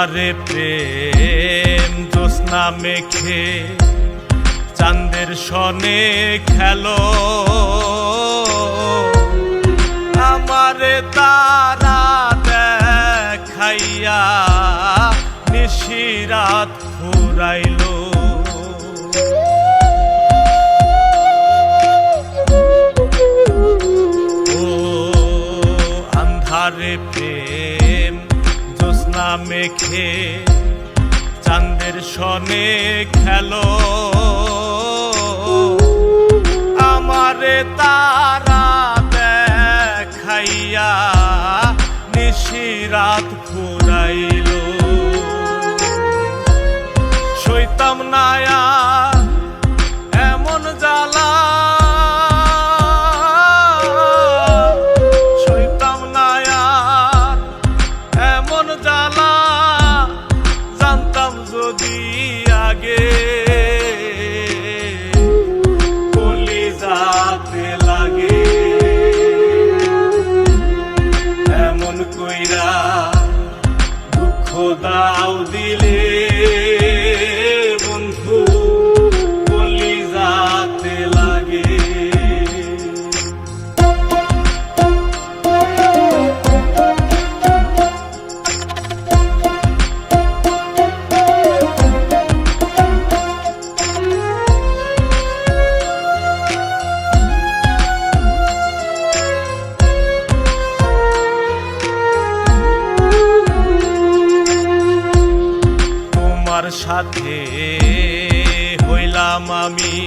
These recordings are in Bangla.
আন্ধারে প্রেম জ্যোৎস্না মেখে চান্দের সনে খেলো। আমারে তারা দেখাইয়া নিশিরাত ফুরাইলো। ও আন্ধারে প্রেম জ্যোৎস্না মেখে চাঁদের সনে খেলো। আমারে তারা দেখাইয়া নিশিরাত ফুরাইলো। সইতাম নায়া সাথে হইলাম আমি।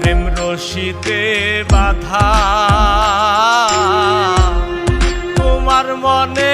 প্রেম রশিতে বাধা। তোমার মনে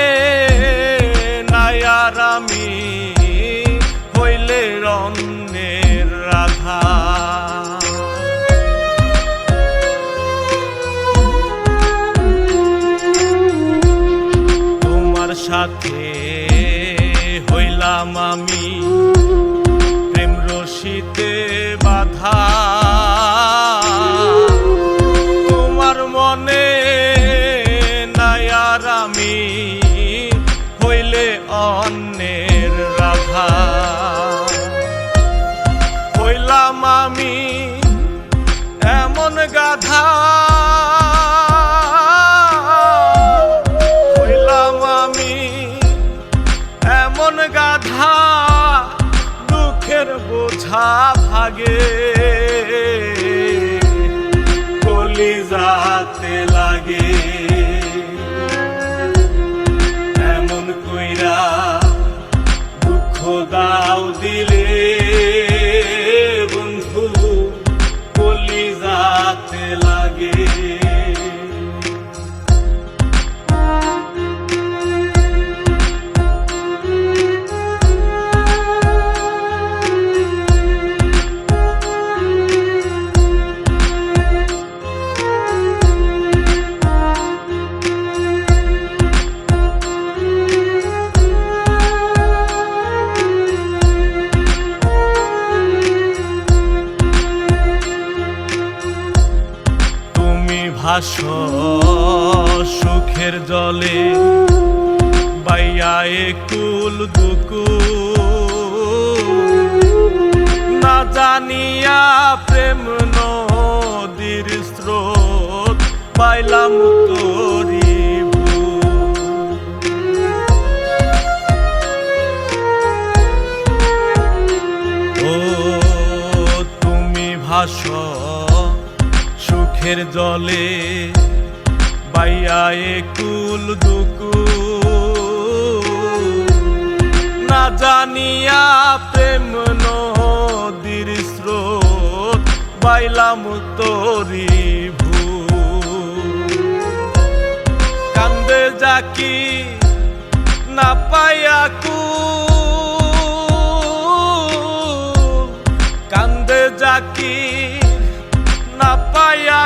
ভাস সুখের জলে বাইয়া কুল দুকু না জানিয়া প্রেম নদীর স্রোত পাইলাম তোরি জলে বাইয়ায়ে কুল দুকু। না জানিয়া প্রেম নদীর স্রোত, বাইলাম তরি ভূ কান্দে যাকি না পাইয়া কু। কান্দে যাকি না পাইয়া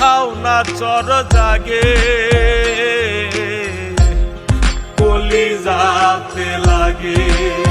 কোথাও না চর জাগে। কলি যাতে লাগে।